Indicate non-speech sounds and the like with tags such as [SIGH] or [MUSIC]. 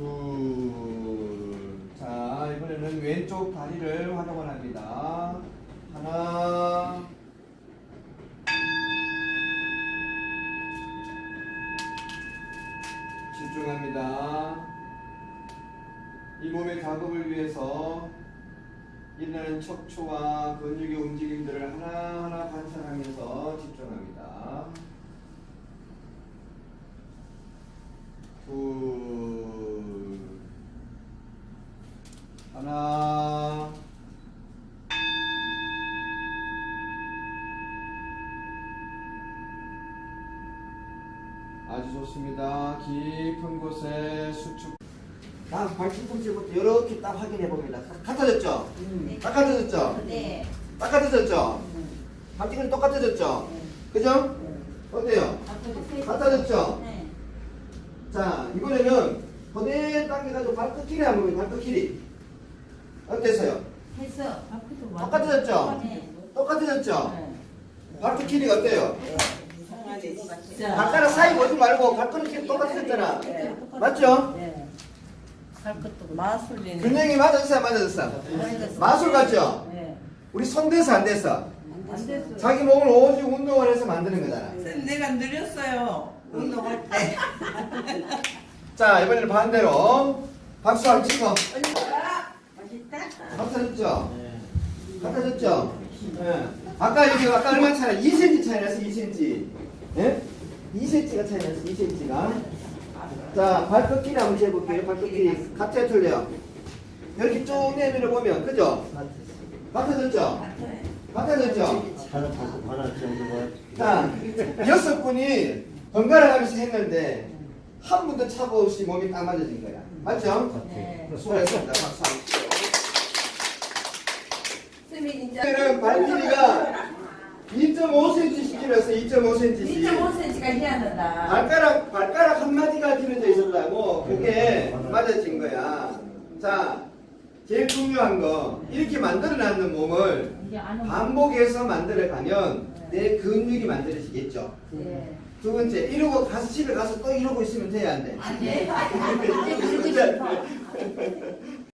둘. 자, 이번에는 왼쪽 다리를 활용을 합니다. 하나. 집중합니다. 이 몸의 작업을 위해서 일어나는 척추와 근육의 움직임들을 하나하나 관찰하면서 집중합니다. 둘, 하나, 아주 좋습니다. 깊은 곳에 수축. 다음 발 뒤꿈치부터 이렇게 딱 확인해 봅니다. 같아졌죠? 똑같아졌죠? 네. 똑같아졌죠? 발뒤꿈치 똑같아졌죠? 그죠? 어때요? 같아졌죠? 네. 자, 이번에는 거대 당겨가지고 발끝 길이 한번 보면 발끝 길이. 어땠어요? 했어. 똑같아졌죠? 네. 똑같아졌죠? 발끝 길이가 어때요? 자. 발가락 사이 보지 말고 발끝 길이 똑같아졌잖아. 맞죠? 네. 발끝도 마술이네. 균형이 맞았어요, 맞았어? 마술 같죠? 네. 우리 손 대서 안 됐어? 안 됐어. 자기 몸을 오직 운동을 해서 만드는 거잖아. 쌤 내가 느렸어요. 운동할 때. [LAUGHS] 자, 이번에는 반대로 박수 한번 치고. 맛있다. 같아졌죠? 같아졌죠? 예. 아까 이게 아까 얼마 차이? 2cm 차이 났어, 2cm. 예? 2cm가 차이 났어, 2cm가. 자, 발끝 길이 한번 재볼게요. 발끝 길이. 같아요, 틀려요? 이렇게 쭉 내밀어 보면, 그죠? 같아졌죠? 같아졌죠? 자, 여섯 분이 번갈아 가면서 했는데, 한 분도 차고 없이 몸이 딱 맞아진 거야. 맞죠? 네. 수고했습니다. 박수 한번 치고. 쌤이 이제 이때는 발 길이가 2.5cm씩 길었어, 2.5cm씩. 2.5cm가 희한하다. 발가락, 발가락 한 마디가 길어져 있었다고, 그게 맞아진 거야. 자, 제일 중요한 거, 이렇게 만들어 놨는 몸을 반복해서 만들어 가면 내 근육이 만들어지겠죠. 네. 두 번째, 이러고 가서 집에 가서 또 이러고 있으면 돼야 안 돼. 안 돼. 그러고 싶어. [LAUGHS]